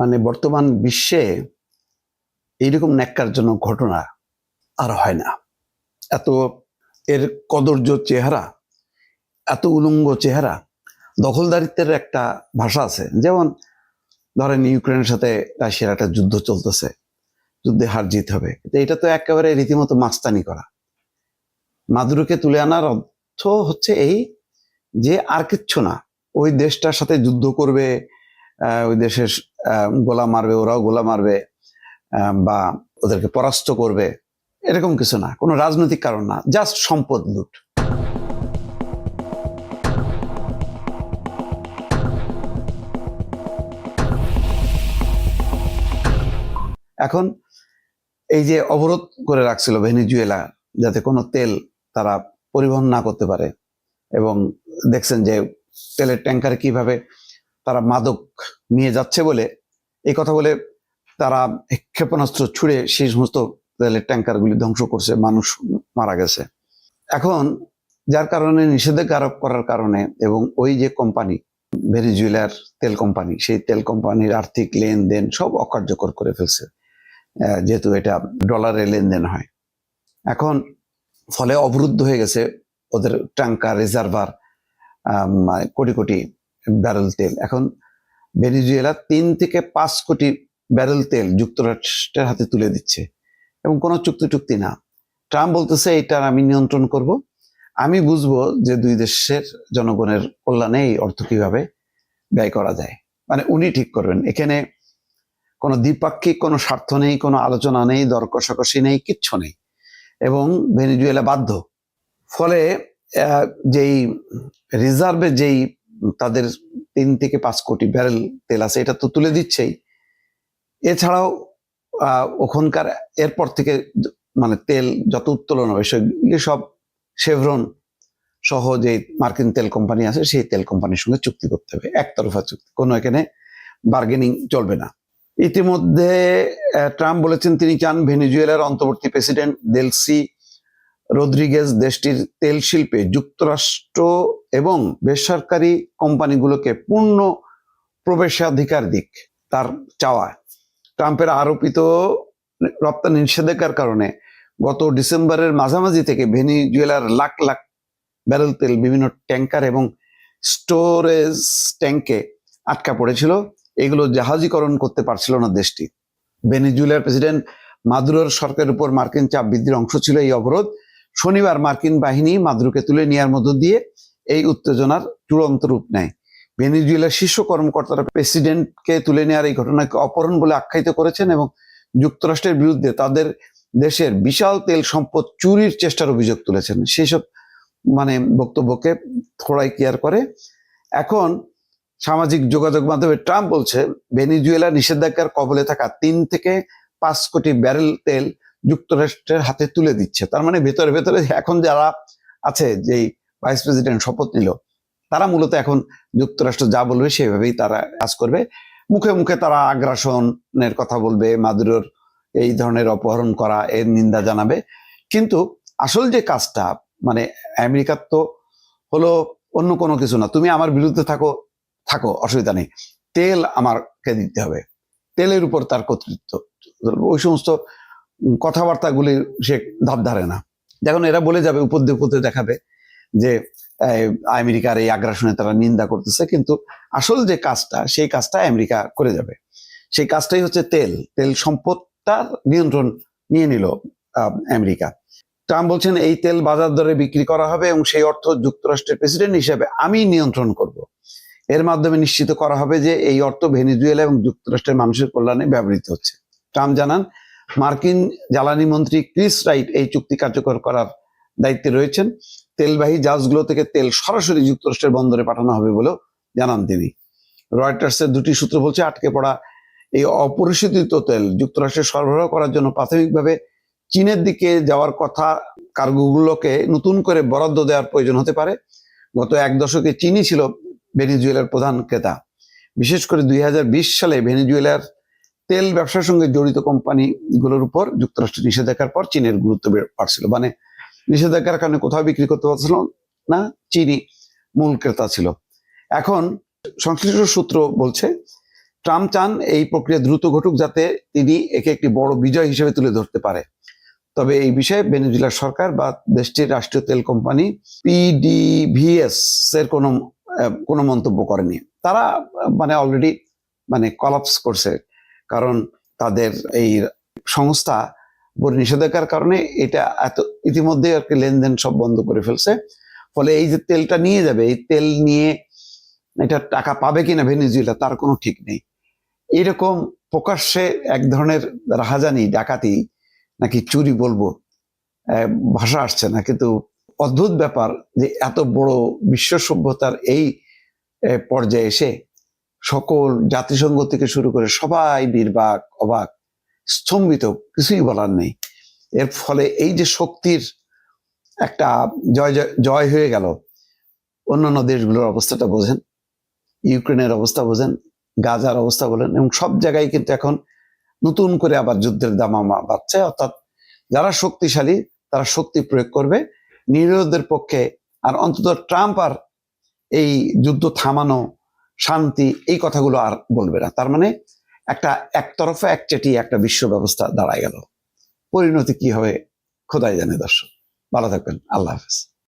মানে বর্তমান বিশ্বে এইরকম ন্যাক্কারজনক ঘটনা আর হয় না। এত এর কদর্য চেহারা, এত উলঙ্গ চেহারা, দখলদারিত্বের একটা ভাষা আছে। যেমন ধরেন ইউক্রেনের সাথে রাশিয়ার একটা যুদ্ধ চলতেছে, যুদ্ধে হার জিত হবে। এটা তো একেবারে রীতিমতো মাস্তানি করা। মাদুরোকে তুলে আনার অর্থ হচ্ছে এই যে আর কিচ্ছু না, ওই দেশটার সাথে যুদ্ধ করবে ওই দেশের গোলা মারবে, ওরাও গোলা মারবে বা ওদেরকে পরাস্ত করবে, এরকম কিছু না, কোনো রাজনৈতিক কারণ না জাস্ট সম্পদ লুট। এখন এই যে অবরোধ করে রাখছিল ভেনিজুয়েলা, যাতে কোনো তেল তারা পরিবহন না করতে পারে, এবং দেখছেন যে তেলের ট্যাঙ্কারে কীভাবে তারা মাদক নিয়ে যাচ্ছে বলে এই কথা বলে তারা ক্ষেপণাস্ত্র ছুড়ে সেই সমস্ত তেলের ট্যাঙ্কারগুলি ধ্বংস করছে, মানুষ মারা গেছে। এখন যার কারণে নিষেধাজ্ঞা আরোপ করার কারণে এবং ওই যে কোম্পানি, ভেনিজুয়েলার তেল কোম্পানি, সেই তেল কোম্পানির আর্থিক লেনদেন সব অকার্যকর করে ফেলছে যেহেতু এটা ডলারে লেনদেন হয়। এখন ফলে অবরুদ্ধ হয়ে গেছে ওদের tanker, reservoir crore crore barrel তেল। এখন ভেনিজুয়েলা তিন থেকে পাঁচ কোটি ব্যারেল তেল যুক্তরাষ্ট্রের হাতে তুলে দিচ্ছে। এবং কোনো চুক্তি টুক্তি না। ট্রাম্প বলতেছে এটার আমি নিয়ন্ত্রণ করব। আমি বুঝব যে দুই দেশের জনগণের কল্যাণে এই অর্থ কীভাবে ব্যয় করা যায়। মানে উনি ঠিক করবেন। এখানে কোনো দ্বিপাক্ষিক, কোনো স্বার্থ নেই, কোনো আলোচনা নেই, দর কষাকষি নেই, কিচ্ছু নেই। এবং ভেনিজুয়েলা বাধ্য। ফলে যেই রিজার্ভে যেই তাদের তিন থেকে পাঁচ কোটি ব্যারেল তেল আছে, এটা তো তুলে দিচ্ছেই। এছাড়াও ওখানকার এরপর থেকে মানে তেল যত উত্তোলন হবে সেগুলি সব শেভরন সহ যে মার্কিন তেল কোম্পানি আছে, সেই তেল কোম্পানির সঙ্গে চুক্তি করতে হবে, একতরফা চুক্তি। কোনো এখানে বার্গেনিং চলবে না। ইতিমধ্যে ট্রাম্প বলেছেন তিনি চান ভেনিজুয়েলার অন্তর্বর্তী প্রেসিডেন্ট দেলসি রদ্রিগেজ দেশটির তেল শিল্পে যুক্তরাষ্ট্র এবং বেসরকারি কোম্পানিগুলোকে পূর্ণ প্রবেশাধিকার দিক, তার চাওয়া। ট্রাম্পের আরোপিত রপ্তানি নিষেধাজ্ঞার কারণে গত ডিসেম্বরের মাঝামাঝি থেকে ভেনিজুয়েলার লাখ লাখ ব্যারেল তেল বিভিন্ন ট্যাঙ্কার এবং স্টোরেজ ট্যাঙ্কে আটকা পড়েছিল। এগুলো জাহাজীকরণ করতে পারছিল না দেশটি। ভেনিজুয়েলার প্রেসিডেন্ট মাদুরোর সরকারের উপর মার্কিন চাপ বৃদ্ধির অংশ ছিল এই অবরোধ। শনিবার মার্কিন বাহিনী মাদ্রুকে তুলে নেওয়ার মধ্য দিয়ে এই উত্তেজনার চূড়ান্ত রূপ নেয়। ভেনিজুয়েলার শীর্ষ কর্মকর্তারা প্রেসিডেন্টকে তুলে নেওয়ার এই ঘটনাকে অপহরণ বলে আখ্যায়িত করেছেন এবং যুক্তরাষ্ট্রের বিরুদ্ধে তাদের দেশের বিশাল তেল সম্পদ চুরির চেষ্টার অভিযোগ তুলেছেন। সেসব মানে বক্তব্যকে থোড়াই কেয়ার করে। এখন সামাজিক যোগাযোগ মাধ্যমে ট্রাম্প বলছে, ভেনিজুয়েলা নিষেধাজ্ঞার কবলে থাকা তিন থেকে পাঁচ কোটি ব্যারেল তেল যুক্তরাষ্ট্রের হাতে তুলে দিচ্ছে। তার মানে ভেতরে ভেতরে এখন যারা আছে, যেই ভাইস প্রেসিডেন্ট শপথ নিল, তারা মূলত এখন যুক্তরাষ্ট্র যা বলবে সেভাবেই তারা কাজ করবে। মুখে মুখে তারা আগ্রাসনের কথা বলবে, মাদুরোর এই ধরনের অপহরণ করা, এর নিন্দা জানাবে। কিন্তু আসল যে কাজটা মানে আমেরিকার তো হলো অন্য কোনো কিছু না। তুমি আমার বিরুদ্ধে থাকো থাকো, অসুবিধা নেই। তেল আমাকে দিতে হবে। তেলের উপর তার কর্তৃত্ব। ওই সমস্ত কথাবার্তাগুলি সে ধার ধারে না। দেখুন, এরা বলে যাবে, উপর দিয়ে দেখাবে যে আমেরিকার এই আগ্রাসনে তারা নিন্দা করতেছে, কিন্তু আসল যে কাজটা, সেই কাজটা আমেরিকা করে যাবে। সেই কাজটাই হচ্ছে তেল। তেল সম্পদটার নিয়ন্ত্রণ নিয়ে নিল আমেরিকা। ট্রাম্প বলছেন, এই তেল বাজার দরে বিক্রি করা হবে এবং সেই অর্থ যুক্তরাষ্ট্রের প্রেসিডেন্ট হিসেবে আমি নিয়ন্ত্রণ করব। এর মাধ্যমে নিশ্চিত করা হবে যে এই অর্থ ভেনিজুয়েলা এবং যুক্তরাষ্ট্রের মানুষের কল্যাণে ব্যবহৃত হচ্ছে। ট্রাম্প জানান মার্কিন জ্বালানি মন্ত্রী ক্রিস রাইট এই চুক্তি কার্যকর করার দায়িত্বে রয়েছেন। তেলবাহী জাহাজগুলো থেকে তেল সরাসরি যুক্তরাষ্ট্রের বন্দরে পাঠানো হবে বলেও জানান তিনি। রয়টার্সের দুটি সূত্র বলছে, আটকে পড়া এই অপরিশোধিত তেল যুক্তরাষ্ট্রে সরবরাহ করার জন্য প্রাথমিকভাবে চীনের দিকে যাওয়ার কথা কার্গোগুলোকে নতুন করে বরাদ্দ দেওয়ার প্রয়োজন হতে পারে। গত এক দশকে চীনই ছিল ভেনিজুয়েলার প্রধান ক্রেতা। বিশেষ করে দুই হাজার বিশ সালে ভেনিজুয়েলার তেল ব্যবসার সঙ্গে জড়িত কোম্পানিগুলোর উপর যুক্তরাষ্ট্রের নিষেধাজ্ঞার পর চীনের গুরুত্ব বেড়ে- বাড়ছিল। মানে নিষেধাজ্ঞার কারণে কোথাও বিক্রি করতে পারছিল না, চীনই মূল ক্রেতা ছিল। এখন সংশ্লিষ্ট সূত্র বলছে, ট্রাম্প চান এই প্রক্রিয়া দ্রুত ঘটুক যাতে তিনি একে একটি বড় বিজয় হিসেবে তুলে ধরতে পারে। তবে এই বিষয়ে ভেনেজুয়েলার সরকার বা দেশটির রাষ্ট্রীয় তেল কোম্পানি পিডিভিএস এর কোনো কোনো মন্তব্য করেনি। তারা মানে অলরেডি মানে কলাপস করছে কারণ তাদের এই সংস্থা নিষেধাজ্ঞার কারণে এটা এত ইতিমধ্যে আর কি লেনদেন সব বন্ধ করে ফেলছে। ফলে এই যে তেলটা নিয়ে যাবে, এই তেল নিয়ে এটা টাকা পাবে কিনা ভেনেজুয়েলা তার কোনো ঠিক নেই। এরকম প্রকাশ্যে এক ধরনের রাহাজানি, ডাকাতি নাকি চুরি বলব ভাষা আসছে না। কিন্তু অদ্ভুত ব্যাপার যে এত বড় বিশ্ব সভ্যতার এই পর্যায়ে এসে সকল জাতিসংঘ থেকে শুরু করে সবাই নির্বাক অবাক, স্তম্ভিত, কিছুই বলার নেই। এর ফলে এই যে শক্তির একটা জয়, জয়- হয়ে গেল, অন্যান্য দেশগুলোর অবস্থাটা বোঝেন, ইউক্রেনের অবস্থা বোঝেন, গাজার অবস্থা বলেন, এবং সব জায়গায় কিন্তু এখন নতুন করে আবার যুদ্ধের দামামা বাড়ছে। অর্থাৎ যারা শক্তিশালী, তারা শক্তি প্রয়োগ করবে। নিরীহদের পক্ষে আর অন্তত ট্রাম্প আর এই যুদ্ধ থামানো শান্তি, এই কথাগুলো আর বলবে না। তার মানে একটা একতরফা, একচেটি একটা বিশ্ব ব্যবস্থা দাঁড়ায় গেল। পরিণতি কি হবে, খোদাই জানে দর্শক। ভালো থাকবেন। আল্লাহ হাফেজ।